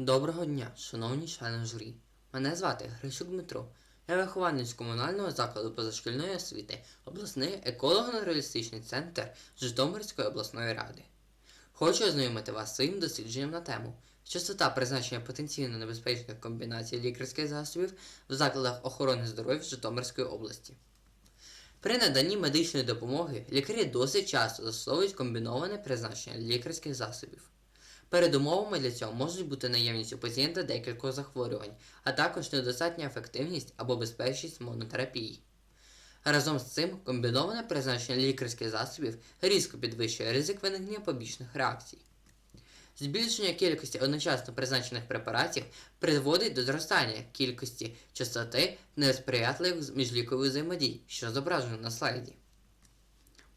Доброго дня, шановні члени журі. Мене звати Грищук Дмитро. Я вихованець комунального закладу позашкільної освіти, обласний еколого-натуралістичний центр Житомирської обласної ради. Хочу ознайомити вас своїм дослідженням на тему частота призначення потенційно небезпечних комбінацій лікарських засобів в закладах охорони здоров'я Житомирської області. При наданні медичної допомоги лікарі досить часто застосовують комбіноване призначення лікарських засобів. Передумовами для цього можуть бути наявність у пацієнта декількох захворювань, а також недостатня ефективність або безпечність монотерапії. Разом з цим комбіноване призначення лікарських засобів різко підвищує ризик виникнення побічних реакцій. Збільшення кількості одночасно призначених препаратів призводить до зростання кількості частоти несприятливих міжлікових взаємодій, що зображено на слайді.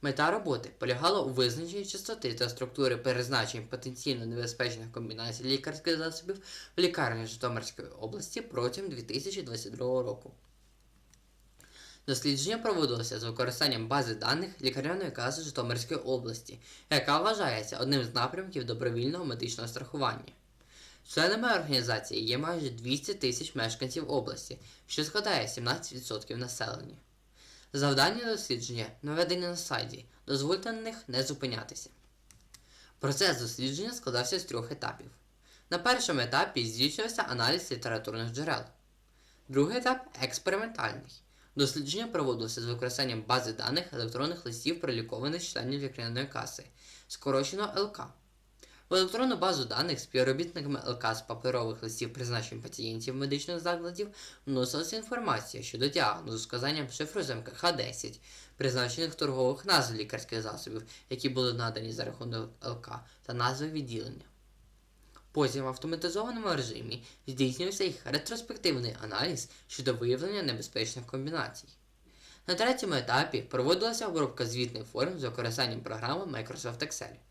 Мета роботи полягала у визначенні частоти та структури призначень потенційно небезпечних комбінацій лікарських засобів в лікарні Житомирської області протягом 2022 року. Дослідження проводилося з використанням бази даних лікарняної каси Житомирської області, яка вважається одним з напрямків добровільного медичного страхування. Членами організації є майже 200 тисяч мешканців області, що складає 17% населення. Завдання дослідження наведені на слайді, дозвольте на них не зупинятися. Процес дослідження складався з трьох етапів. На першому етапі здійснювався аналіз літературних джерел. Другий етап експериментальний. Дослідження проводилося з використанням бази даних електронних листів пролікованих членів лікарняної каси, скорочено ЛК. В електронну базу даних співробітниками ЛК з паперових листів призначень пацієнтів медичних закладів вносилася інформація щодо діагнозу з вказанням шифру з МКХ-10, призначених торгових назв лікарських засобів, які були надані за рахунок ЛК, та назви відділення. Потім в автоматизованому режимі здійснювався їх ретроспективний аналіз щодо виявлення небезпечних комбінацій. На третьому етапі проводилася обробка звітних форм з використанням програми Microsoft Excel.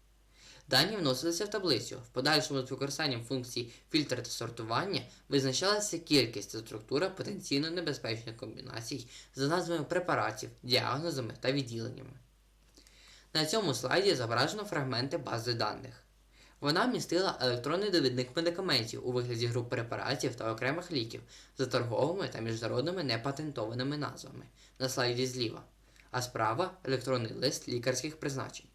Дані вносилися в таблицю. В подальшому з використанням функцій фільтр та сортування визначалася кількість та структура потенційно небезпечних комбінацій за назвами препаратів, діагнозами та відділеннями. На цьому слайді зображено фрагменти бази даних. Вона містила електронний довідник медикаментів у вигляді груп препаратів та окремих ліків за торговими та міжнародними непатентованими назвами на слайді зліва, а справа електронний лист лікарських призначень.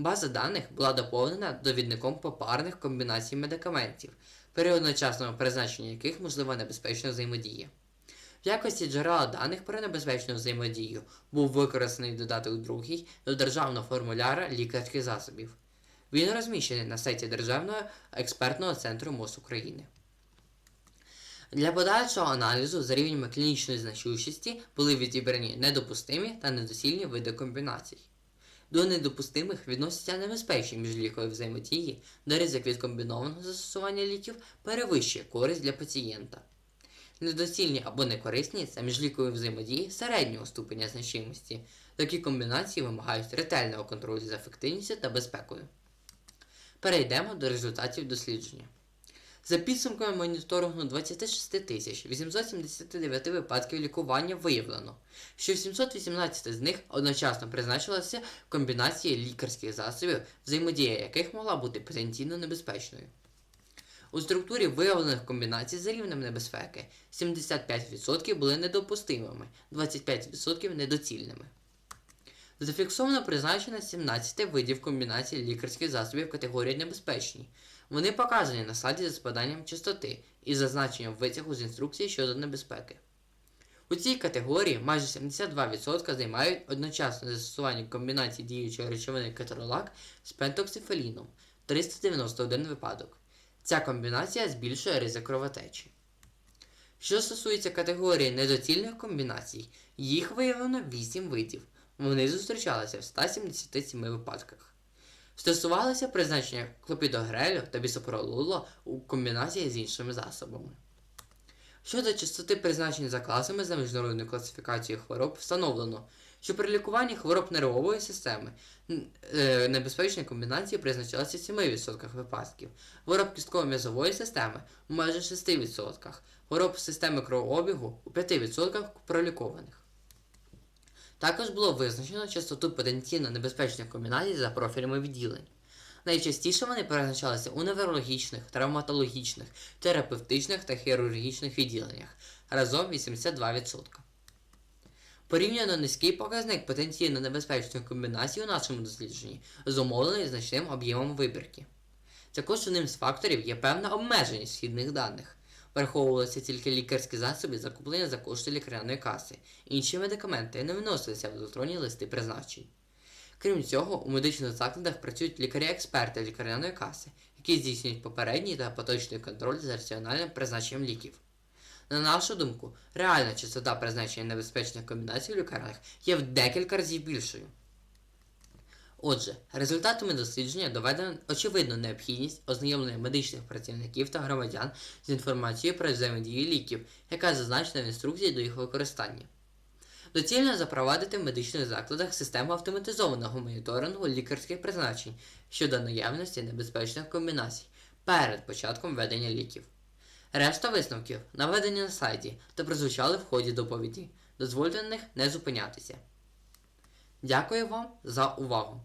База даних була доповнена довідником попарних комбінацій медикаментів, при одночасному призначенні яких можлива небезпечна взаємодія. В якості джерела даних про небезпечну взаємодію був використаний додаток другий до державного формуляра лікарських засобів. Він розміщений на сайті Державного експертного центру МОЗ України. Для подальшого аналізу за рівнями клінічної значущості були відібрані недопустимі та недоцільні види комбінацій. До недопустимих відносяться небезпечні міжлікові взаємодії, де ризик від комбінованого застосування ліків перевищує користь для пацієнта. Недоцільні або некорисні це міжлікові взаємодії середнього ступеня значимості. Такі комбінації вимагають ретельного контролю за ефективністю та безпекою. Перейдемо до результатів дослідження. За підсумками моніторингу 26 тисяч 879 випадків лікування виявлено, що 718 з них одночасно призначилися комбінації лікарських засобів, взаємодія яких могла бути потенційно небезпечною. У структурі виявлених комбінацій за рівнем небезпеки 75% були недопустимими, 25% недоцільними. Зафіксовано призначено 17 видів комбінацій лікарських засобів категорії небезпечні. Вони показані на слайді за спаданням частоти і зазначенням витягу з інструкції щодо небезпеки. У цій категорії майже 72% займають одночасне застосування комбінації діючої речовини кетеролак з пентоксифеліном 391 випадок. Ця комбінація збільшує ризик кровотечі. Що стосується категорії недоцільних комбінацій, їх виявлено 8 видів. Вони зустрічалися в 177 випадках. Стосувалося призначення клопідогрелю та бісопролулу у комбінації з іншими засобами. Щодо частоти призначень за класами за міжнародною класифікацією хвороб встановлено, що при лікуванні хвороб нервової системи е, небезпечні комбінації призначалися в 7% випадків, хвороб кістково-м'язової системи у майже 6%, хвороб системи кровообігу у 5% пролікованих. Також було визначено частоту потенційно небезпечних комбінацій за профілями відділень. Найчастіше вони призначалися у неврологічних, травматологічних, терапевтичних та хірургічних відділеннях разом 82%. Порівняно низький показник потенційно небезпечної комбінації у нашому дослідженні зумовлений значним об'ємом вибірки. Також одним з факторів є певна обмеженість східних даних. Враховувалися тільки лікарські засоби, закуплені за кошти лікарняної каси. Інші медикаменти не вносилися в електронні листи призначень. Крім цього, у медичних закладах працюють лікарі-експерти лікарняної каси, які здійснюють попередній та поточний контроль за раціональним призначенням ліків. На нашу думку, реальна частота призначення небезпечних комбінацій у лікарнях є в декілька разів більшою. Отже, результатами дослідження доведено очевидну необхідність ознайомлення медичних працівників та громадян з інформацією про взаємодію ліків, яка зазначена в інструкції до їх використання. Доцільно запровадити в медичних закладах систему автоматизованого моніторингу лікарських призначень щодо наявності небезпечних комбінацій перед початком введення ліків. Решта висновків наведені на сайті та прозвучали в ході доповіді. Дозвольте на них не зупинятися. Дякую вам за увагу!